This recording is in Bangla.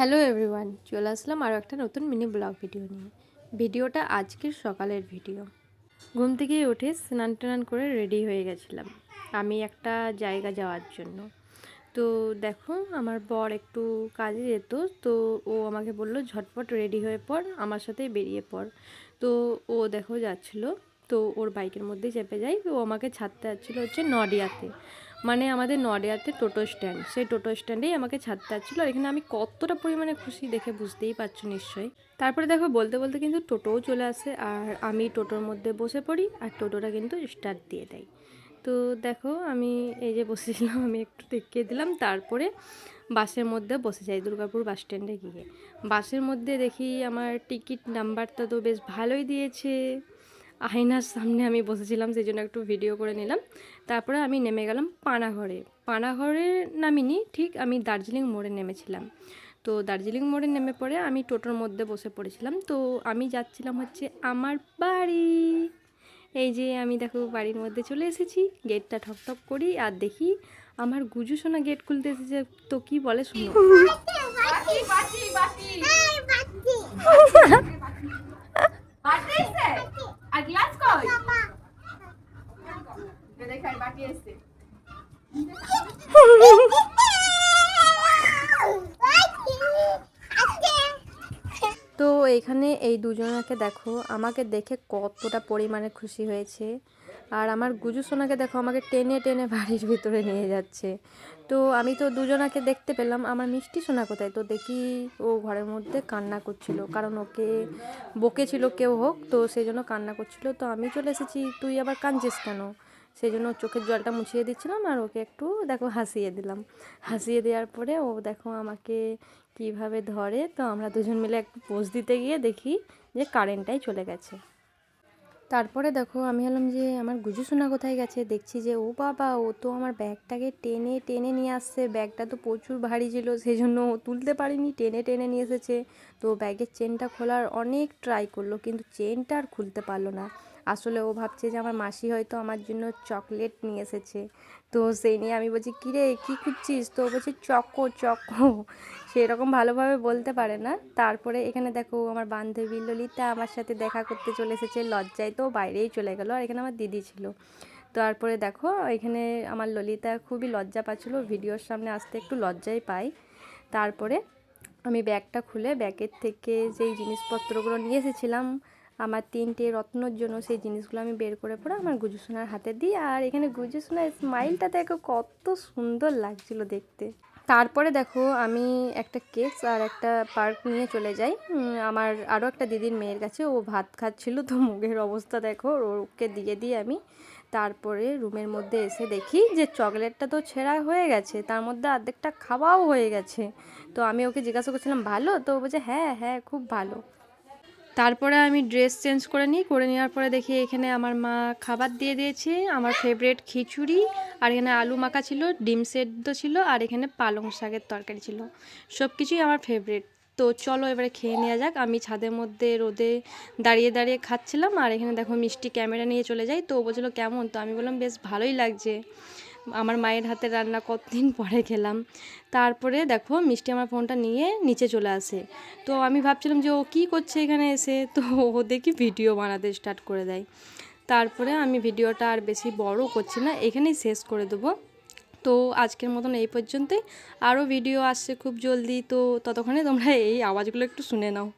হ্যালো এভরিওয়ান, চলে আসলাম আরও একটা নতুন মিনি ব্লগ ভিডিও নিয়ে। ভিডিওটা আজকের সকালের ভিডিও। ঘুম থেকে উঠে স্নান টান করে রেডি হয়ে গেছিলাম। আমি একটা জায়গা যাওয়ার জন্য। তো দেখো, আমার বর একটু কাজে যেত, তো ও আমাকে বলল, ঝটপট রেডি হয়ে পড়, আমার সাথে বেরিয়ে পড়। তো ও দেখো যাচ্ছিল। তো ওর বাইকের মধ্যে চেপে যাই। ও আমাকে ছাড়তে যাচ্ছিল হচ্ছে নডিয়াতে। মানে আমাদের নডিয়াতে টোটো স্ট্যান্ড। সেই টোটো স্ট্যান্ডেই আমাকে ছাড়তে যাচ্ছিল। এখানে আমি কতটা পরিমাণে খুশি দেখে বুঝতেই পারছ নিশ্চয়ই। তারপরে দেখো, বলতে বলতে কিন্তু টোটোও চলে আসে। আর আমি টোটোর মধ্যে বসে পড়ি আর টোটোটা কিন্তু স্টার্ট দিয়ে দেয়। তো দেখো, আমি এই যে বসেছিলাম, আমি একটু দেখিয়ে দিলাম। তারপরে বাসের মধ্যে বসে যাই দুর্গাপুর বাস স্ট্যান্ডে গিয়ে। বাসের মধ্যে দেখি আমার টিকিট নাম্বারটা তো বেশ ভালোই দিয়েছে। আয়নার সামনে আমি বসেছিলাম সেই জন্য একটু ভিডিও করে নিলাম। তারপরে আমি নেমে গেলাম পানাঘরে। পানাঘরে নামিনি ঠিক আমি দার্জিলিং মোড়ে নেমেছিলাম। তো দার্জিলিং মোড়ে নেমে পড়ে আমি টোটোর মধ্যে বসে পড়েছিলাম। তো আমি যাচ্ছিলাম হচ্ছে আমার বাড়ি। এই যে আমি দেখো বাড়ির মধ্যে চলে এসেছি গেটটা ঠক ঠক করি আর দেখি আমার গুজু সোনা গেট খুলতে এসেছে। তো কি বলে শুনো। তো এখানে এই দুজনাকে দেখো, আমাকে দেখে কতটা পরিমাণে খুশি হয়েছে। আর আমার গুজু সোনাকে দেখো, আমাকে টেনে টেনে বাড়ির ভিতরে নিয়ে যাচ্ছে। তো আমি তো দুজনাকে দেখতে পেলাম, আমার মিষ্টি সোনা কোথায়? তো দেখি ও ঘরের মধ্যে কান্না করছিল, কারণ ওকে বকেছিল কেউ হোক, তো সেই জন্য কান্না করছিল। তো আমি চলে এসেছি, তুই আবার কাঁদছিস কেন? সেই জন্য চোখের জলটা মুছিয়ে দিচ্ছিলাম আর ওকে একটু, দেখো, হাসিয়ে দিলাম। হাসিয়ে দেওয়ার পরে ও দেখো আমাকে কীভাবে ধরে। তো আমরা দুজন মিলে একটু পোজ দিতে গিয়ে দেখি যে কারেন্টটাই চলে গেছে। তারপরে দেখো, আমি হলাম যে আমার গুজু সোনা কোথায় গেছে? দেখছি যে, ও বাবা, ও তো আমার ব্যাগটাকে টেনে টেনে নিয়ে আসছে। ব্যাগটা তো প্রচুর ভারী ছিল, সেই জন্য ও তুলতে পারিনি, টেনে টেনে নিয়ে এসেছে। তো ব্যাগের চেনটা খোলার অনেক ট্রাই করল, কিন্তু চেনটা আর খুলতে পারল না। আসলে ও ভাবছে যে আমার মাসি হয়তো আমার জন্য চকলেট নিয়ে এসেছে। তো সেই নিয়ে আমি বলছি, কিরে, কী খুঁজছিস? তো বলছে, চকো চকো। সেরকম ভালোভাবে বলতে পারে না। তারপরে এখানে দেখো আমার বান্ধবী ললিতা আমার সাথে দেখা করতে চলে এসেছে লজ্জায়। তো বাইরেই চলে গেল আর এখানে আমার দিদি ছিল। তারপরে দেখো এখানে আমার ললিতা খুবই লজ্জা পাচ্ছিলো। ভিডিওর সামনে আসতে একটু লজ্জাই পাই তারপরে আমি ব্যাগটা খুলে ব্যাগের থেকে যেই জিনিসপত্রগুলো নিয়ে এসেছিলাম আমার তিনটে রত্নর জন্য সেই জিনিসগুলো আমি বের করে পরে আমার গুজুসোনার হাতে দিই। আর এখানে গুজুসোনার স্মাইলটা দেখো কত সুন্দর লাগছিল দেখতে। তারপরে দেখো আমি একটা কেক আর একটা পার্ক নিয়ে চলে যাই। আমার আরও একটা দিদির মেয়ের কাছে, ও ভাত খাচ্ছিল তো মুখের অবস্থা দেখো, ওকে দিয়ে দিই আমি। তারপরে রুমের মধ্যে এসে দেখি যে চকলেটটা তো ছেঁড়া হয়ে গেছে, তার মধ্যে অর্ধেকটা খাওয়াও হয়ে গেছে। তো আমি ওকে জিজ্ঞাসা করছিলাম, ভালো? তো ও বলছে হ্যাঁ হ্যাঁ খুব ভালো। তারপরে আমি ড্রেস চেঞ্জ করে নিই, করে নেওয়ার পরে দেখি এখানে আমার মা খাবার দিয়ে দিয়েছে, আমার ফেভারেট খিচুড়ি, আর এখানে আলু মাখা ছিল, ডিম সেদ্ধ ছিল, আর এখানে পালং শাকের তরকারি ছিল। সব কিছুই আমার ফেভারেট তো চলো এবারে খেয়ে নেওয়া যাক। আমি ছাদের মধ্যে রোদে দাঁড়িয়ে দাঁড়িয়ে খাচ্ছিলাম, আর এখানে দেখো মিষ্টি ক্যামেরা নিয়ে চলে যাই। তো ও বলছিলো, কেমন? তো আমি বললাম, বেশ ভালোই লাগছে। আমার মায়ের হাতে রান্না কতদিন পরে খেলাম। তারপরে দেখো মিষ্টি আমার ফোনটা নিয়ে নিচে চলে আসে। তো আমি ভাবছিলাম যে ও কী করছে এখানে এসে? তো ও দেখি ভিডিও বানাতে স্টার্ট করে দেয়। তারপরে আমি ভিডিওটা আর বেশি বড় করছি না, এখানেই শেষ করে দেবো। তো আজকের মতন এই পর্যন্তই। আরও ভিডিও আসছে খুব জলদি, তো ততক্ষণে তোমরা এই আওয়াজগুলো একটু শুনে নাও।